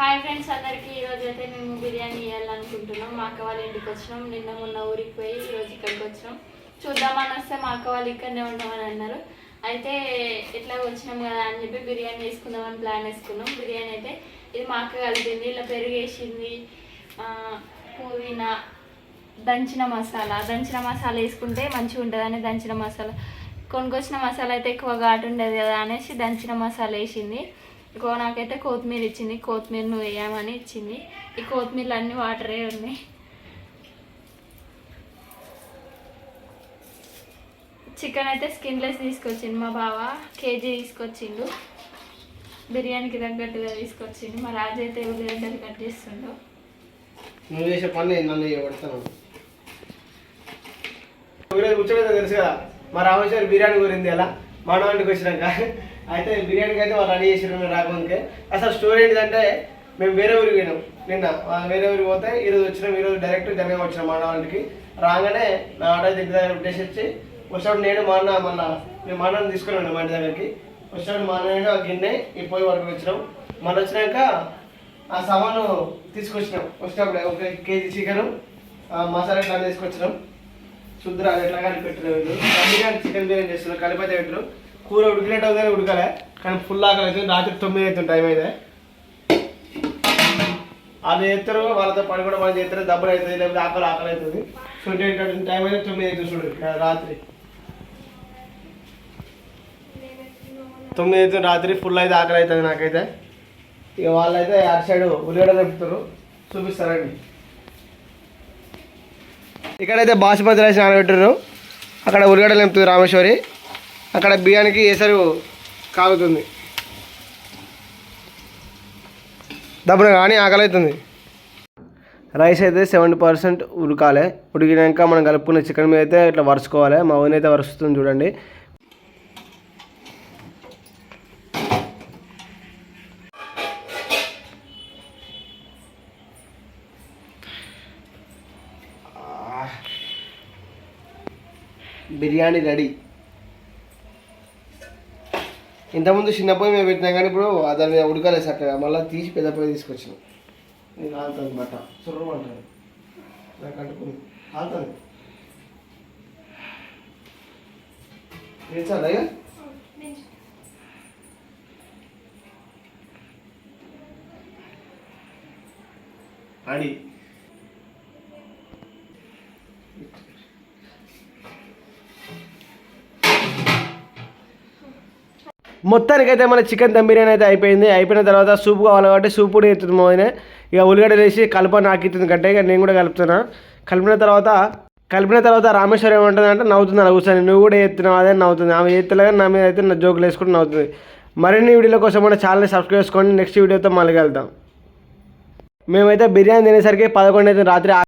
Hi friends అందరికీ ఈరోజు అయితే మేము బిర్యానీ వేయాలనుకుంటున్నాం మా అక్క వాళ్ళ ఇంటికి వచ్చినాం. నిన్న మొన్న ఊరికి పోయి ఈరోజు ఇక్కడికి వచ్చినాం. చూద్దామని వస్తే మా అక్క వాళ్ళు ఇక్కడనే ఉండమని అన్నారు. అయితే ఎట్లా వచ్చినాం కదా అని చెప్పి బిర్యానీ వేసుకుందామని ప్లాన్ వేసుకున్నాం. బిర్యానీ అయితే ఇది మా అక్క కలిపింది. ఇలా పెరిగేసింది ఆ, పుదీనా దంచిన మసాలా. దంచిన మసాలా వేసుకుంటే మంచిగా ఉంటుందని దంచిన మసాలా. కొనుకొచ్చిన మసాలా అయితే ఎక్కువ ఘాటు ఉండదు కదా అనేసి దంచిన మసాలా వేసింది. ఇంకో నాకైతే కొత్తిమీర ఇచ్చింది. కొత్తిమీర నువ్వు వేయమని ఇచ్చింది. ఈ కొత్తిమీరలు అన్ని వాటరే ఉన్నాయి. చికెన్ అయితే స్కిన్లెస్ తీసుకొచ్చింది మా బావ. కేజీ తీసుకొచ్చిండు. బిర్యానీకి తగ్గట్టుగా తీసుకొచ్చిండు. మా రాజు అయితే ఉల్లిగడ్డలు కట్ చేస్తుండు. నువ్వు చేసే పని నన్ను చేయబడతాను. కూర్చోలేదు తెలుసు కదా మా రామేశ్వరి బిర్యానీ గురించి ఎలా మానవానికి వచ్చినాక. అయితే బిర్యానీకి అయితే వాళ్ళు రెడీ చేసారు మేము రాకముందుకే అసలు స్టోరీ ఏంటంటే మేము వేరే ఊరికి పోయినాం నిన్న. వేరే ఊరికి పోతే ఈరోజు వచ్చినాం ఈరోజు డైరెక్ట్ జనగా వచ్చినాం మానవానికి రాగానే నా ఆటో దగ్గర దగ్గర పెట్టేసి వచ్చి వచ్చినప్పుడు నేను మా అన్న మన మేము మా అన్నని తీసుకుని ఉన్నాం మా ఇంటి దగ్గరికి. వచ్చినప్పుడు మా అన్న ఆ గిన్నె ఈ పోయి వరకు వచ్చినాం. మళ్ళీ వచ్చినాక ఆ సామాను తీసుకొచ్చినాం. వచ్చినప్పుడు ఒక కేజీ చికెన్ మసాలా కానీ తీసుకొచ్చినాం. శుద్ర ఎట్లా కలిపి వీళ్ళు? బిర్యానీ చికెన్ బిర్యానీ చేస్తున్నారు. కలిపైతే పెట్టరు. కూర ఉడికినట్టు అవుతుంది ఉడకలే. కానీ ఫుల్ ఆకలి అవుతుంది. రాత్రి తొమ్మిది అవుతుంది టైం అయితే. వాళ్ళు చేస్తారు వాళ్ళతో పని కూడా మనం చేస్తారు. దెబ్బలు అవుతుంది లేకపోతే ఆకలి ఆకలి అవుతుంది. సో టైం అయితే తొమ్మిది అవుతుంది చూడు రాత్రి. తొమ్మిది అవుతుంది రాత్రి ఫుల్ అయితే ఆకలి అవుతుంది నాకైతే. ఇక వాళ్ళైతే అటు సైడ్ ఉల్లిగడ్డ చెప్తారు చూపిస్తారండి ఇక్కడైతే బాసుమతి రైస్ నానబెట్టారు అక్కడ ఉల్లిగడ్డలు నింపుతుంది రామేశ్వరి. అక్కడ బియ్యానికి ఎసరు కాగుతుంది. దబ్బున కానీ ఆకలి అవుతుంది రైస్ అయితే సెవెంటీ పర్సెంట్ ఉడకాలి. ఉడికినాక మనం కలుపుకున్న చికెన్ మీద అయితే ఇట్లా వరుసుకోవాలి మా ఊరిని అయితే వరుస్తుంది చూడండి. బిర్యానీ రెడీ. ఇంతకుముందు చిన్న పొయ్యి మేము పెట్టినాం కానీ ఇప్పుడు దాని మీద ఉడకలేదు చక్కగా మళ్ళీ తీసి పెద్ద పొయ్యి తీసుకొచ్చినాం. నేను కాలుతుంది బట్ట సుర్రమంటారు నాకు అంటుకుంది. కాలుతుంది తెలుసా అడి మొత్తానికైతే మన చికెన్ దమ్ బిర్యానీ అయితే అయిపోయింది. అయిపోయిన తర్వాత సూప్ కావాలి కాబట్టి సూప్ కూడా ఎత్తుంది మోదినే ఇక ఉల్లిగడ్డ వేసి కలప నాకిస్తుంది కంటే ఇక నేను కూడా కలుపుతున్నా. కలిపిన తర్వాత కలిపిన తర్వాత రామేశ్వరం ఏమంటుంది అంటే నవ్వుతుంది అలా కూర్చొని. నువ్వు కూడా ఎత్తున్నావు అదే నవ్వుతుంది. ఆమె ఎత్తులగా నా మీద అయితే నా జోకులు వేసుకుంటూ నవ్వుతుంది. మరిన్ని వీడియోల కోసం మన ఛానల్ని సబ్స్క్రైబ్ చేసుకోండి. నెక్స్ట్ వీడియోతో మళ్ళీ వెళ్తాం మేమైతే బిర్యానీ తినేసరికి పదకొండు అయితే రాత్రి